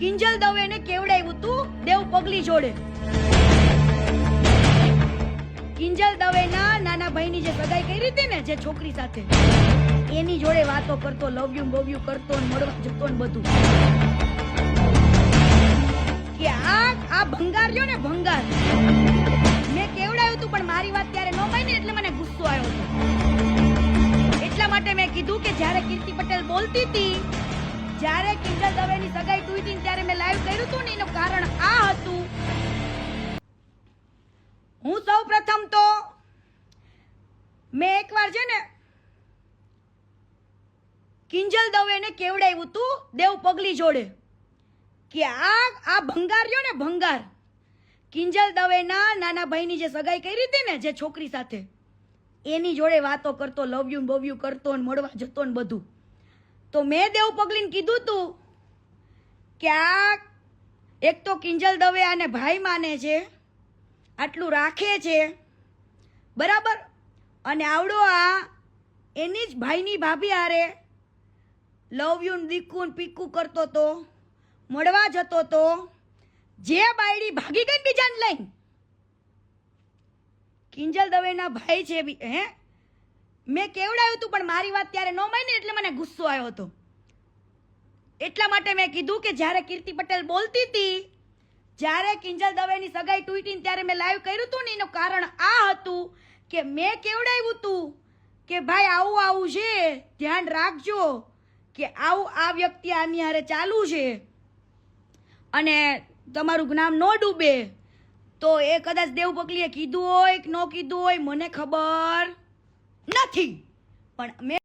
કિંજલ દવેને કેવડાવ્યું તું? દેવ પગલી જોડે. કિંજલ દવેના નાના ભાઈની જે સગાઈ કરી હતી ને, જે છોકરી સાથે, એની જોડે વાતો કરતો લવ યુ બવ યુ કરતો ને મળવા જતો ને બધું. કે આ આ ભંગાર જો ને ભંગાર. મેં કેવડાવ્યું તું, પણ મારી વાત ત્યારે ન માની એટલે મને ગુસ્સો આવ્યો હતો. એટલા માટે મેં કીધું કે જ્યારે કીર્તિ પટેલ બોલતી હતી જ્યારે કિંજલ દવેની સગાઈ તૂટી ત્યારે મેં લાઈવ કર્યું હતું ને, એનું કારણ આ હતું. હું સૌ પ્રથમ તો મેં એકવાર છે ને કિંજલ દવેને કેવડાવ્યું તું દેવ પગલી જોડે. કે આ આ ભંગાર રહ્યો ને, ભંગાર. કિંજલ દવેના નાના ભાઈની જે સગાઈ કરી હતી ને, જે છોકરી સાથે, એની જોડે વાતો કરતો લવ યુ બવ યુ કરતો ને મળવા જતો ને બધું. તો મેં દેવ પગલીને કીધું તું કે આ એક તો કિંજલ દવે આને ભાઈ માને છે, આટલું રાખે છે, બરાબર? અને આવડો આ એની જ ભાઈની ભાભી હારે લવ યુન દીકુ પીકું કરતો તો, મળવા જતો તો, જે બાયડી ભાગી ગઈ બીજાને લઈને. કિંજલ દવેના ભાઈ છે હે? મેં કેવડાવ્યું હતું પણ મારી વાત ત્યારે ન માની એટલે મને ગુસ્સો આવ્યો હતો. એટલા માટે મેં કીધું કે જ્યારે કીર્તિ પટેલ બોલતી હતી, જ્યારે કિંજલ દવેની સગાઈ તૂટી ત્યારે મેં લાઈવ કર્યું હતું ને, એનું કારણ આ હતું કે મેં કેવડાવ્યું હતું કે ભાઈ આવું આવું છે, ધ્યાન રાખજો કે આવું આ વ્યક્તિ આની હારે ચાલુ છે. અને તમારું જ્ઞાન ન ડૂબે. તો એ કદાચ દેવ પગલીએ કીધું હોય કે ન કીધું હોય, મને ખબર નથી. પણ મેં